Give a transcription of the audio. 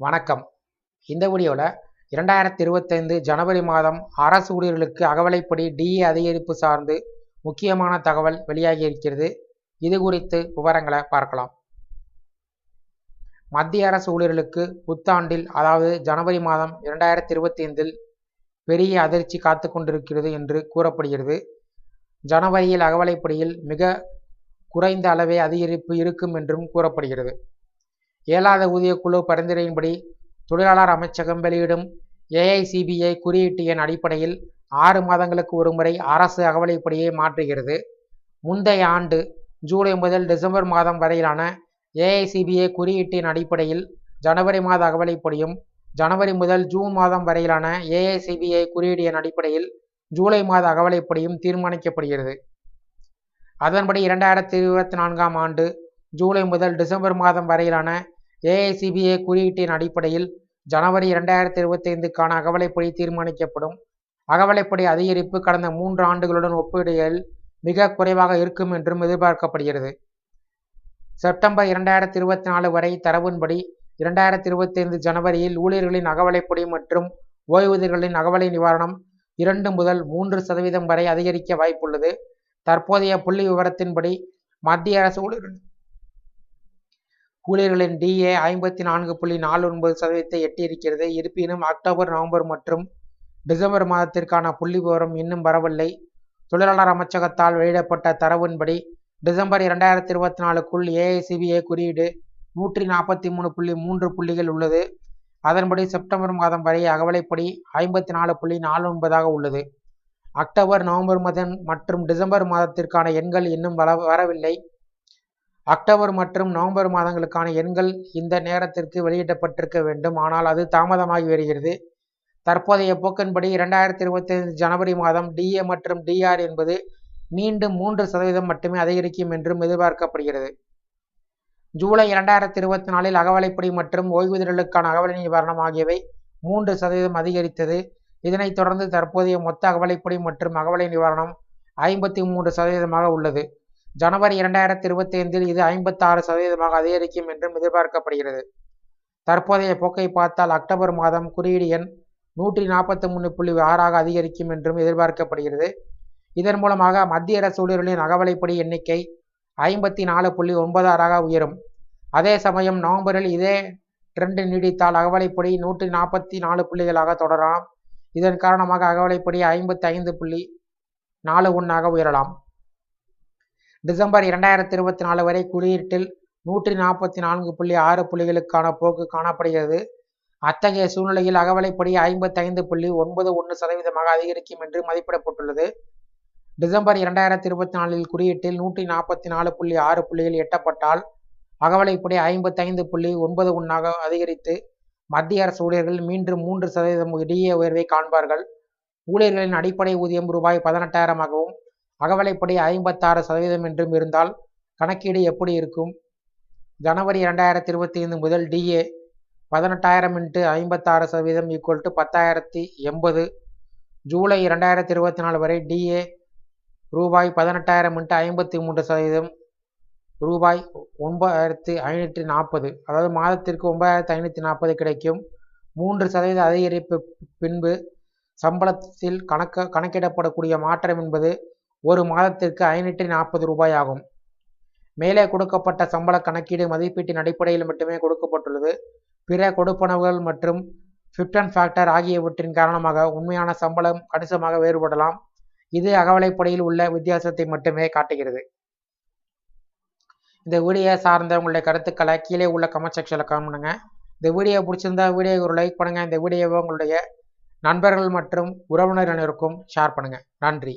வணக்கம். இந்த வீடியோவில் இரண்டாயிரத்தி இருபத்தைந்து ஜனவரி மாதம் அரசு ஊழியர்களுக்கு அகவலைப்படி டிஏ அதிகரிப்பு சார்ந்து முக்கியமான தகவல் வெளியாகி இருக்கிறது. இது குறித்து விவரங்களை பார்க்கலாம். மத்திய அரசு ஊழியர்களுக்கு புத்தாண்டில் அதாவது ஜனவரி மாதம் இரண்டாயிரத்தி இருபத்தி ஐந்தில் பெரிய அதிர்ச்சி காத்து கொண்டிருக்கிறது என்று கூறப்படுகிறது. ஜனவரியில் அகவலைப்படியில் மிக குறைந்த அளவே அதிகரிப்பு இருக்கும் என்றும் கூறப்படுகிறது. ஏழாவது ஊதியக்குழு பரிந்துரையின்படி தொழிலாளர் அமைச்சகம் வெளியிடும் ஏஐசிபிஐ குறியீட்டு எண் அடிப்படையில் ஆறு மாதங்களுக்கு ஒருமுறை அரசு அகவலைப்படியை மாற்றுகிறது. முந்தைய ஆண்டு ஜூலை முதல் டிசம்பர் மாதம் வரையிலான ஏஐசிபிஐ குறியீட்டின் அடிப்படையில் ஜனவரி மாத அகவலைப்படியும் ஜனவரி முதல் ஜூன் மாதம் வரையிலான ஏஐசிபிஐ குறியீடு எண் அடிப்படையில் ஜூலை மாத அகவலைப்படியும் தீர்மானிக்கப்படுகிறது. அதன்படி இரண்டாயிரத்தி இருபத்தி நான்காம் ஆண்டு ஜூலை முதல் டிசம்பர் மாதம் வரையிலான ஏஐசிபிஐ குறியீட்டின் அடிப்படையில் ஜனவரி இரண்டாயிரத்தி இருபத்தி ஐந்துக்கான அகவலைப்படி தீர்மானிக்கப்படும். அகவலைப்படி அதிகரிப்பு கடந்த மூன்று ஆண்டுகளுடன் ஒப்பிடுகையில் மிக குறைவாக இருக்கும் என்றும் எதிர்பார்க்கப்படுகிறது. செப்டம்பர் இரண்டாயிரத்தி இருபத்தி நாலு வரை தரவின்படி இரண்டாயிரத்தி இருபத்தி ஐந்து ஜனவரியில் ஊழியர்களின் அகவலைப்படி மற்றும் ஓய்வூதியர்களின் அகவலை நிவாரணம் இரண்டு முதல் மூன்று சதவீதம் வரை அதிகரிக்க வாய்ப்புள்ளது. தற்போதைய புள்ளி விவரத்தின்படி மத்திய அரசு ஊழியர்கள் ஊழியர்களின் டிஏ ஐம்பத்தி நான்கு புள்ளி நாலு ஒன்பது சதவீதத்தை எட்டியிருக்கிறது. இருப்பினும் அக்டோபர் நவம்பர் மற்றும் டிசம்பர் மாதத்திற்கான புள்ளி விவரம் இன்னும் வரவில்லை. தொழிலாளர் அமைச்சகத்தால் வெளியிடப்பட்ட தரவின்படி டிசம்பர் இரண்டாயிரத்தி இருபத்தி நாலுக்குள் ஏஐசிபிஏ குறியீடு நூற்றி நாற்பத்தி மூணு புள்ளி மூன்று புள்ளிகள் உள்ளது. அதன்படி செப்டம்பர் மாதம் வரை அகவலைப்படி ஐம்பத்தி நாலு புள்ளி நாலு ஒன்பதாக உள்ளது. அக்டோபர் நவம்பர் மாதம் மற்றும் டிசம்பர் மாதத்திற்கான எண்கள் இன்னும் வர வரவில்லை. அக்டோபர் மற்றும் நவம்பர் மாதங்களுக்கான எண்கள் இந்த நேரத்திற்கு வெளியிடப்பட்டிருக்க வேண்டும். ஆனால் அது தாமதமாகி வருகிறது. தற்போதைய போக்கின்படி இரண்டாயிரத்தி இருபத்தி ஐந்து ஜனவரி மாதம் டிஏ மற்றும் டிஆர் என்பது மீண்டும் மூன்று சதவீதம் மட்டுமே அதிகரிக்கும் என்றும் எதிர்பார்க்கப்படுகிறது. ஜூலை இரண்டாயிரத்தி இருபத்தி நாலில் அகவலைப்படி மற்றும் ஓய்வூதியர்களுக்கான அகவலை நிவாரணம் ஆகியவை மூன்று சதவீதம் அதிகரித்தது. இதனைத் தொடர்ந்து தற்போதைய மொத்த அகவலைப்படி மற்றும் அகவலை நிவாரணம் ஐம்பத்தி மூன்று சதவீதமாக உள்ளது. ஜனவரி இரண்டாயிரத்தி இருபத்தி ஐந்தில் இது ஐம்பத்தாறு சதவீதமாக அதிகரிக்கும் என்றும் எதிர்பார்க்கப்படுகிறது. தற்போதைய போக்கை பார்த்தால் அக்டோபர் மாதம் குறியீடு எண் நூற்றி நாற்பத்தி மூணு புள்ளி ஆறாக அதிகரிக்கும் என்றும் எதிர்பார்க்கப்படுகிறது. இதன் மூலமாக மத்திய அரசு ஊழியர்களின் அகவலைப்படி எண்ணிக்கை ஐம்பத்தி நாலு புள்ளி ஒன்பது ஆறாக உயரும். அதே சமயம் நவம்பரில் இதே ட்ரெண்ட் நீடித்தால் அகவலைப்படி நூற்றி நாற்பத்தி நாலு புள்ளிகளாக தொடரலாம். இதன் காரணமாக அகவலைப்படி ஐம்பத்தி ஐந்து புள்ளி நாலு ஒன்றாக உயரலாம். டிசம்பர் இரண்டாயிரத்தி இருபத்தி நாலு வரை குறியீட்டில் நூற்றி நாற்பத்தி நான்கு புள்ளி ஆறு புள்ளிகளுக்கான போக்கு காணப்படுகிறது. அத்தகைய சூழ்நிலையில் அகவலைப்படி ஐம்பத்தைந்து புள்ளி ஒன்பது ஒன்று சதவீதமாக அதிகரிக்கும் என்று மதிப்பிடப்பட்டுள்ளது. டிசம்பர் இரண்டாயிரத்தி இருபத்தி நாலில் குறியீட்டில் நூற்றி நாற்பத்தி நாலு புள்ளி ஆறு புள்ளிகள் எட்டப்பட்டால் அகவலைப்படி ஐம்பத்தைந்து புள்ளி ஒன்பது ஒன்றாக அதிகரித்து மத்திய அரசு ஊழியர்கள் மீண்டும் மூன்று சதவீதம் இடையே உயர்வை காண்பார்கள். ஊழியர்களின் அடிப்படை ஊதியம் ரூபாய் பதினெட்டாயிரமாகவும் அகவலைப்படி ஐம்பத்தாறு சதவீதம் என்றும் இருந்தால் கணக்கீடு எப்படி இருக்கும்? ஜனவரி இரண்டாயிரத்தி இருபத்தி ஐந்து முதல் டிஏ பதினெட்டாயிரம் இன்ட்டு ஐம்பத்தாறு சதவீதம் ஈக்குவல் டு பத்தாயிரத்தி எண்பது. ஜூலை இரண்டாயிரத்தி இருபத்தி நாலு வரை டிஏ ரூபாய் பதினெட்டாயிரம் இன்ட்டு ஐம்பத்தி மூன்று சதவீதம் ரூபாய் ஒன்பதாயிரத்தி ஐநூற்றி நாற்பது. அதாவது மாதத்திற்கு ஒன்பதாயிரத்தி ஐநூற்றி நாற்பது கிடைக்கும். மூன்று சதவீத அதிகரிப்பு பின்பு சம்பளத்தில் கணக்க கணக்கிடப்படக்கூடிய மாற்றம் என்பது ஒரு மாதத்திற்கு ஐநூற்றி நாற்பது ரூபாய் ஆகும் மேலே கொடுக்கப்பட்ட சம்பள கணக்கீடு மதிப்பீட்டின் அடிப்படையில் மட்டுமே கொடுக்கப்பட்டுள்ளது. பிற கொடுப்பனவுகள் மற்றும் ஃபிப்டன் ஃபேக்டர் ஆகியவற்றின் காரணமாக உண்மையான சம்பளம் கணிசமாக வேறுபடலாம். இது அகவலைப்படியில் உள்ள வித்தியாசத்தை மட்டுமே காட்டுகிறது. இந்த வீடியோ சார்ந்த உங்களுடைய கருத்துக்களை கீழே உள்ள கமெண்ட் செக்ஷனில் கமெண்ட் பண்ணுங்கள் இந்த வீடியோ பிடிச்சிருந்தா வீடியோ ஒரு லைக் பண்ணுங்கள் இந்த வீடியோவை உங்களுடைய நண்பர்கள் மற்றும் உறவினர்களுக்கும் ஷேர் பண்ணுங்கள் நன்றி.